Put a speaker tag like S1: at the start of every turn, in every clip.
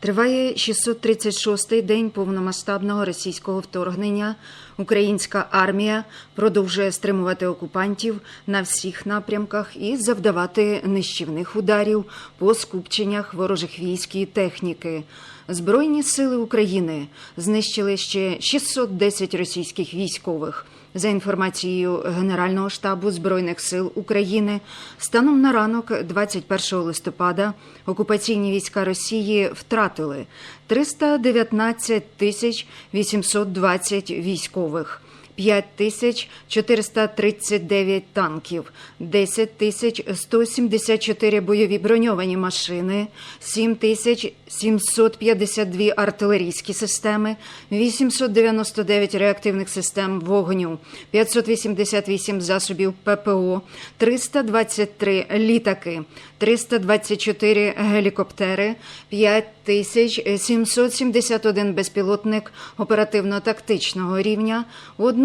S1: Триває 636-й день повномасштабного російського вторгнення. Українська армія продовжує стримувати окупантів на всіх напрямках і завдавати нищівних ударів по скупченнях ворожих військ і техніки. Збройні сили України знищили ще 610 російських військових. За інформацією Генерального штабу Збройних сил України, станом на ранок 21 листопада окупаційні війська Росії втратили 319 тисяч 820 військових. 5 тисяч 439 танків, 10 тисяч 174 бойові броньовані машини, 7 тисяч 752 артилерійські системи, 899 реактивних систем вогню, 588 засобів ППО, 323 літаки, 324 гелікоптери, 5 тисяч 771 безпілотник оперативно-тактичного рівня,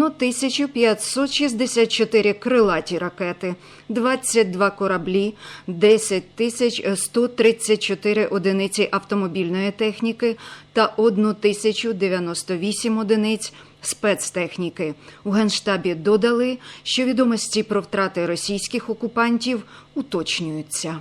S1: 1564 крилаті ракети, 22 кораблі, 10 тисяч 134 одиниці автомобільної техніки та 1098 одиниць спецтехніки. У Генштабі додали, що відомості про втрати російських окупантів уточнюються.